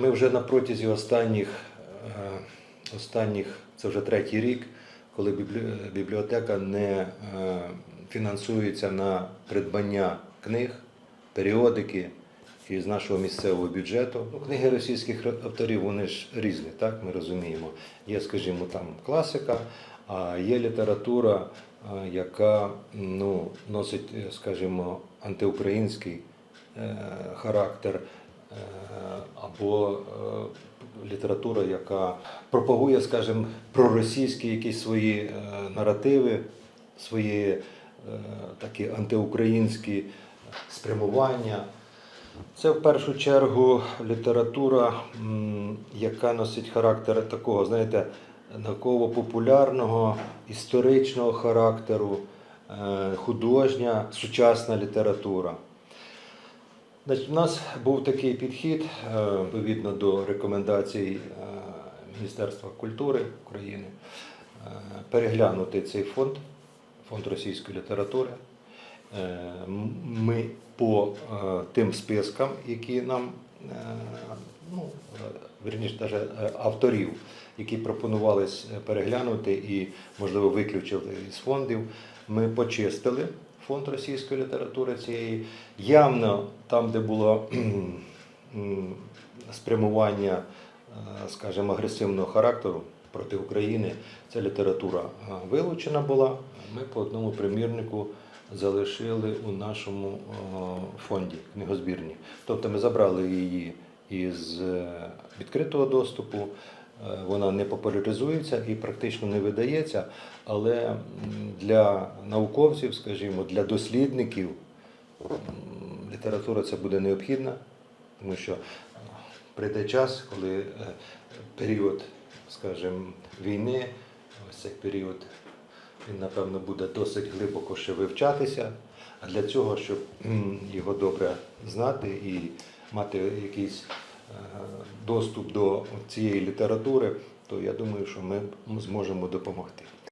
Ми вже на протязі останніх, е, останніх це вже третій рік, коли бібліотека не е, фінансується на придбання книг, періодики із нашого місцевого бюджету. Ну, книги російських авторів вони ж різні, так ми розуміємо. Є, скажімо, там класика, а є література, е, яка ну, носить, скажімо, антиукраїнський характер, або е, література, яка пропагує, скажімо, проросійські якісь свої е, наративи, свої е, такі антиукраїнські спрямування. Це в першу чергу література, яка носить характер такого, знаєте, науково-популярного, історичного характеру, е, художня, сучасна література. Значить, у нас був такий підхід, е, відповідно до рекомендацій е, Міністерства культури України, е, переглянути цей фонд, фонд російської літератури. Ми по тим спискам, які нам, ну, е, вірніше, навіть авторів, які пропонувались переглянути і, можливо, виключили із фондів, ми почистили фонд російської літератури цієї. Явно там, де було спрямування, е, скажімо, агресивного характеру проти України, ця література е, вилучена була. Ми по одному примірнику залишили у нашому е, фонді книгозбірні. Тобто ми забрали її із відкритого доступу. Е, Вона не популяризується і практично не видається, але для науковців, скажімо, для дослідників література це буде необхідна, тому що прийде час, коли е, період, скажімо, війни, ось цей період, він, напевно, буде досить глибоко ще вивчатися. А для цього, щоб його добре знати і мати якийсь доступ до цієї літератури, то я думаю, що ми зможемо допомогти.